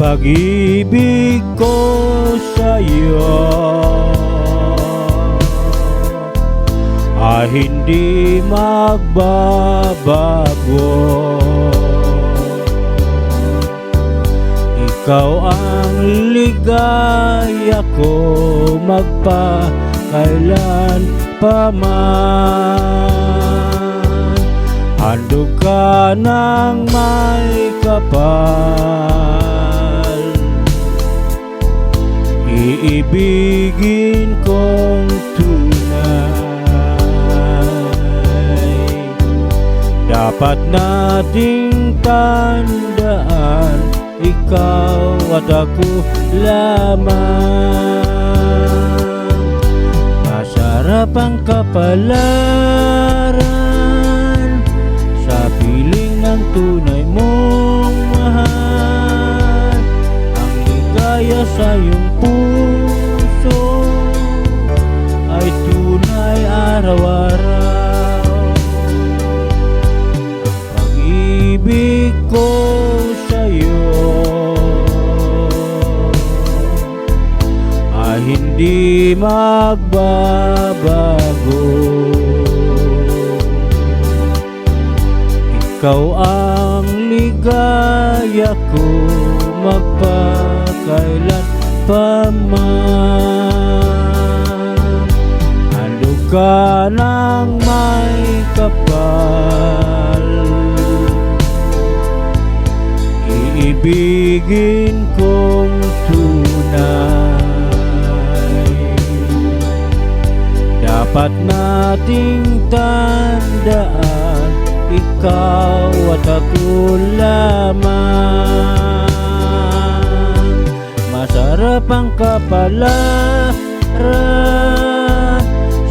pag-ibig ko sa'yo. Ay hindi magbabago. Ikaw ang ligaya ko magpakailan pa man. Handog ka ng may kapal Iibigin kong tunay. Dapat nating tandaan Ikaw at ako lamang. Masarap ang kapalaran Sa piling ng tunay mong sa iyong puso. Ay tunay araw-araw. Pag-ibig ko sa'yo Ay hindi magbabago. Ikaw ang ligaya ko Magpakailan pa man Handog ka ng may kapal? Iibigin kong tunay. Dapat nating tandaan Ikaw at ako lamang Masarap ang kapalaran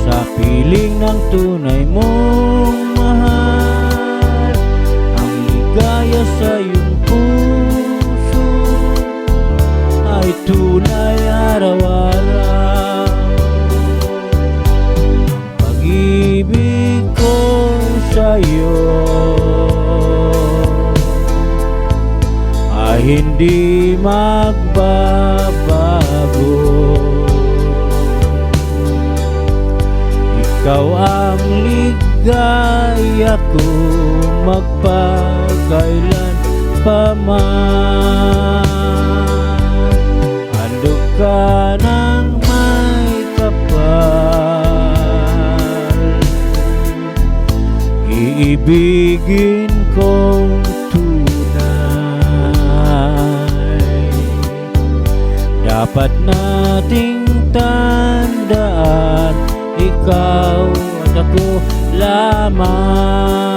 Sa piling ng tunay mong mahal. Ang ligaya sa iyong puso Ay tunay araw-araw. Pag-ibig ko sa'yo Ay hindi magbabago. Ikaw ang ligaya ko Magpakailan pa man Handog ka ng may kapal. Iibigin kong Dapat nating tandaan Ikaw at ako lamang